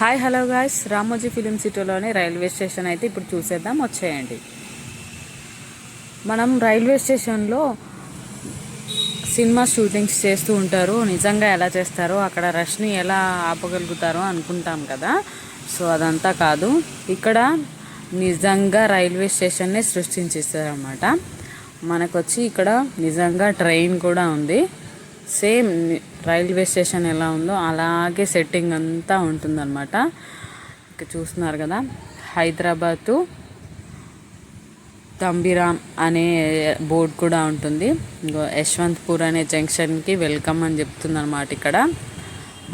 Hi hello guys Ramoji film సిటీలోని railway station అయితే ఇప్పుడు చూసేద్దాం. వచ్చేయండి. మనం రైల్వే స్టేషన్లో సినిమా షూటింగ్స్ చేస్తూ ఉంటారు. నిజంగా ఎలా చేస్తారో అక్కడ రష్ని ఎలా ఆపగలుగుతారో అనుకుంటాం కదా. సో అదంతా కాదు. ఇక్కడ నిజంగా రైల్వే స్టేషన్నే సృష్టించేస్తారన్నమాట మనకొచ్చి ఇక్కడ నిజంగా ట్రైన్ కూడా ఉంది. సేమ్ రైల్వే స్టేషన్ ఎలా ఉందో అలాగే సెట్టింగ్ అంతా ఉంటుందన్నమాట. ఇక చూస్తున్నారు కదా హైదరాబాదు తంబిరామ్ అనే బోర్డు కూడా ఉంటుంది. ఇంకో యశ్వంత్పూర్ అనే జంక్షన్కి వెల్కమ్ అని చెప్తుంది అనమాట ఇక్కడ.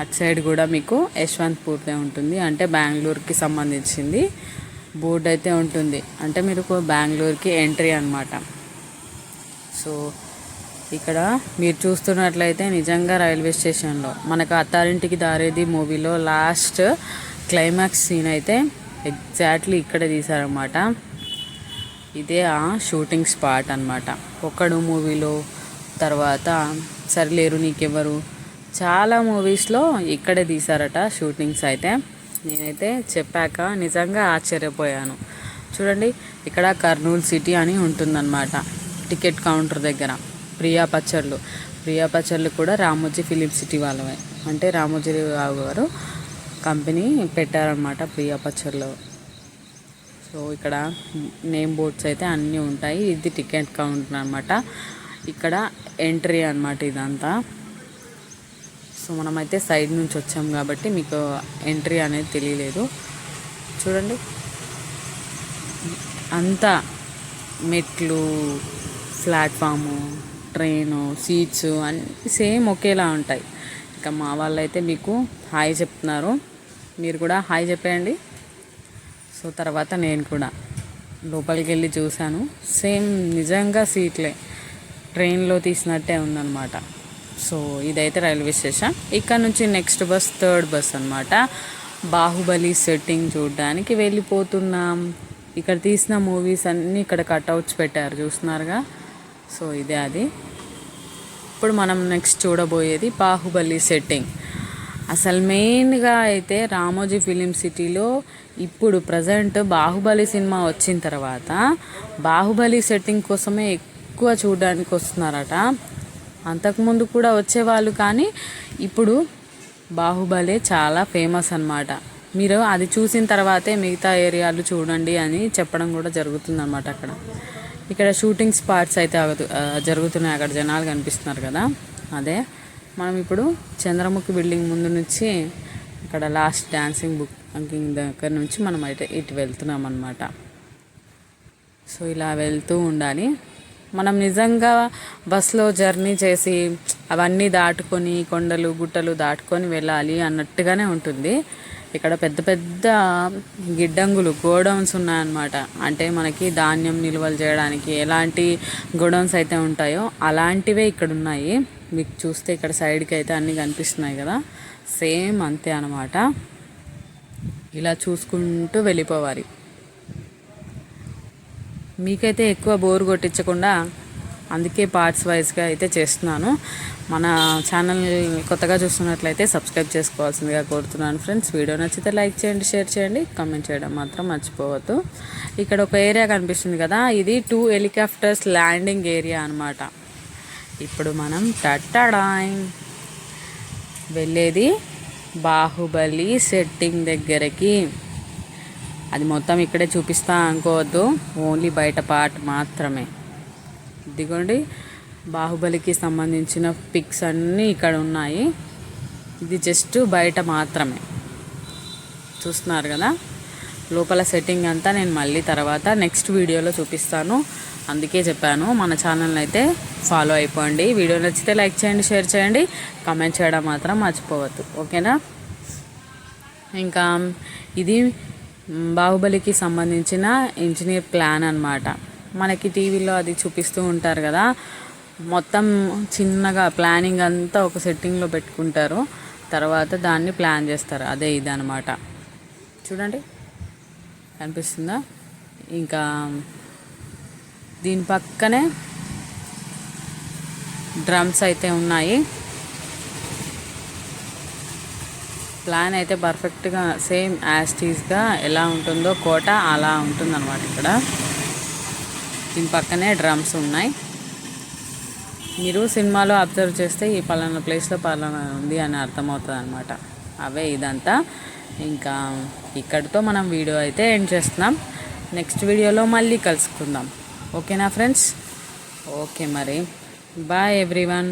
అటు సైడ్ కూడా మీకు యశ్వంత్పూర్దే ఉంటుంది. అంటే బెంగళూరుకి సంబంధించింది బోర్డు అయితే ఉంటుంది. అంటే మీరు బెంగళూరుకి ఎంట్రీ అనమాట సో ఇక్కడ మీరు చూస్తున్నట్లయితే నిజంగా రైల్వే స్టేషన్లో మనకు అత్తారింటికి దారేది మూవీలో లాస్ట్ క్లైమాక్స్ సీన్ అయితే ఎగ్జాక్ట్లీ ఇక్కడ తీశారన్నమాట. ఇదే ఆ షూటింగ్ స్పాట్ అనమాట ఒక్కడు మూవీలో తర్వాత సరిలేరు నీకెవరు చాలా మూవీస్లో ఇక్కడే తీశారట షూటింగ్స్ అయితే. నేనైతే చెప్పాక నిజంగా ఆశ్చర్యపోయాను. చూడండి ఇక్కడ కర్నూలు సిటీ అని ఉంటుందన్నమాట. టికెట్ కౌంటర్ దగ్గర. ప్రియా పచ్చళ్ళు. ప్రియా పచ్చళ్ళు కూడా రామోజీ ఫిలిం సిటీ వాళ్ళవే. అంటే రామోజీ రావు గారు కంపెనీ పెట్టారనమాట ప్రియా పచ్చళ్ళు. సో ఇక్కడ నేమ్ బోర్డ్స్ అయితే అన్నీ ఉంటాయి. ఇది టికెట్ కౌంటర్ అనమాట ఇక్కడ ఎంట్రీ అనమాట ఇదంతా. సో మనమైతే సైడ్ నుంచి వచ్చాం కాబట్టి మీకు ఎంట్రీ అనేది తెలియలేదు. చూడండి. అంతా మెట్లు ప్లాట్ఫాము ట్రైను సీట్స్ అన్నీ సేమ్ ఒకేలా ఉంటాయి. ఇంకా మా వాళ్ళైతే మీకు హాయ్ చెప్తున్నారు. మీరు కూడా హాయ్ చెప్పేయండి. సో తర్వాత నేను కూడా లోపలికి వెళ్ళి చూశాను. సేమ్ నిజంగా సీట్లే. ట్రైన్లో తీసినట్టే ఉందన్నమాట. సో ఇదైతే రైల్వే స్టేషన్. ఇక్కడ నుంచి నెక్స్ట్ బస్ థర్డ్ బస్ అనమాట బాహుబలి సెట్టింగ్ చూడడానికి వెళ్ళిపోతున్నాం. ఇక్కడ తీసిన మూవీస్ అన్నీ ఇక్కడ కట్అవుట్స్ పెట్టారు. చూస్తున్నారుగా? సో ఇదే అది. ఇప్పుడు మనం నెక్స్ట్ చూడబోయేది బాహుబలి సెట్టింగ్ అసలు మెయిన్గా అయితే రామోజీ ఫిలిం సిటీలో ఇప్పుడు ప్రజెంట్ బాహుబలి సినిమా వచ్చిన తర్వాత బాహుబలి సెట్టింగ్ కోసమే ఎక్కువ చూడడానికి వస్తున్నారట. అంతకుముందు కూడా వచ్చేవాళ్ళు కానీ ఇప్పుడు బాహుబలి చాలా ఫేమస్ అనమాట మీరు అది చూసిన తర్వాతే మిగతా ఏరియాలు చూడండి అని చెప్పడం కూడా జరుగుతుందన్నమాట అక్కడ. ఇక్కడ షూటింగ్ స్పాట్స్ అయితే జరుగుతున్నాయి. అక్కడ జనాలు కనిపిస్తున్నారు కదా. అదే మనం ఇప్పుడు చంద్రముఖి బిల్డింగ్ ముందు నుంచి అక్కడ లాస్ట్ డ్యాన్సింగ్ బుక్ దగ్గర నుంచి మనం అయితే ఇటు వెళ్తున్నాం అనమాట సో ఇలా వెళ్తూ ఉండాలి. మనం నిజంగా బస్లో జర్నీ చేసి అవన్నీ దాటుకొని కొండలు గుట్టలు దాటుకొని వెళ్ళాలి అన్నట్టుగానే ఉంటుంది. ఇక్కడ పెద్ద పెద్ద గిడ్డంగులు గోడౌన్స్ ఉన్నాయన్నమాట. అంటే మనకి ధాన్యం నిల్వలు చేయడానికి ఎలాంటి గోడౌన్స్ అయితే ఉంటాయో అలాంటివే ఇక్కడ ఉన్నాయి మీకు చూస్తే ఇక్కడ సైడ్కి అయితే అన్నీ కనిపిస్తున్నాయి కదా. సేమ్ అంతే అనమాట ఇలా చూసుకుంటూ వెళ్ళిపోవాలి. మీకైతే ఎక్కువ బోర్ కొట్టించకుండా అందుకే పార్ట్స్ వైజ్గా అయితే చేస్తున్నాను. మన ఛానల్ కొత్తగా చూస్తున్నట్లయితే సబ్స్క్రైబ్ చేసుకోవాల్సిందిగా కోరుతున్నాను ఫ్రెండ్స్ వీడియో నచ్చితే లైక్ చేయండి షేర్ చేయండి కమెంట్ చేయడం మాత్రం మర్చిపోవద్దు. ఇక్కడ ఒక ఏరియా కనిపిస్తుంది కదా ఇది టూ హెలికాప్టర్స్ ల్యాండింగ్ ఏరియా అనమాట ఇప్పుడు మనం టట్టడాయ్ వెళ్ళేది బాహుబలి సెట్టింగ్ దగ్గరికి. అది మొత్తం ఇక్కడే చూపిస్తా అనుకోవద్దు ఓన్లీ బయట పార్ట్ మాత్రమే. ఇదిగోండి బాహుబలికి సంబంధించిన పిక్స్ అన్నీ ఇక్కడ ఉన్నాయి. ఇది జస్ట్ బయట మాత్రమే. చూస్తున్నారు కదా? లోపల సెట్టింగ్ అంతా నేను మళ్ళీ తర్వాత నెక్స్ట్ వీడియోలో చూపిస్తాను. అందుకే చెప్పాను మన ఛానల్ అయితే ఫాలో అయిపోండి. వీడియో నచ్చితే లైక్ చేయండి షేర్ చేయండి. కామెంట్ చేయడం మాత్రం మర్చిపోవద్దు. ఓకేనా? ఇంకా ఇది బాహుబలికి సంబంధించిన ఇంజనీర్ ప్లాన్ అన్నమాట. మనకి టీవీలో అది చూపిస్తూ ఉంటారు కదా. మొత్తం చిన్నగా ప్లానింగ్ అంతా ఒక సెట్టింగ్లో పెట్టుకుంటారు. తర్వాత దాన్ని ప్లాన్ చేస్తారు. అదే ఇది చూడండి. కనిపిస్తుందా? ఇంకా దీని పక్కనే డ్రమ్స్ అయితే ఉన్నాయి. ప్లాన్ అయితే పర్ఫెక్ట్గా సేమ్ యాస్టీస్గా ఎలా ఉంటుందో కోట అలా ఉంటుందన్నమాట ఇక్కడ. దీని పక్కనే డ్రమ్స్ ఉన్నాయి. మీరు సినిమాలో అబ్జర్వ్ చేస్తే ఈ పలానా ప్లేస్లో పలానా ఉంది అని అర్థమవుతుంది అనమాట అవే ఇదంతా. ఇంకా ఇక్కడితో మనం వీడియో అయితే ఎండ్ చేస్తున్నాం. నెక్స్ట్ వీడియోలో మళ్ళీ కలుసుకుందాం. ఓకేనా ఫ్రెండ్స్? ఓకే మరి. Bye everyone.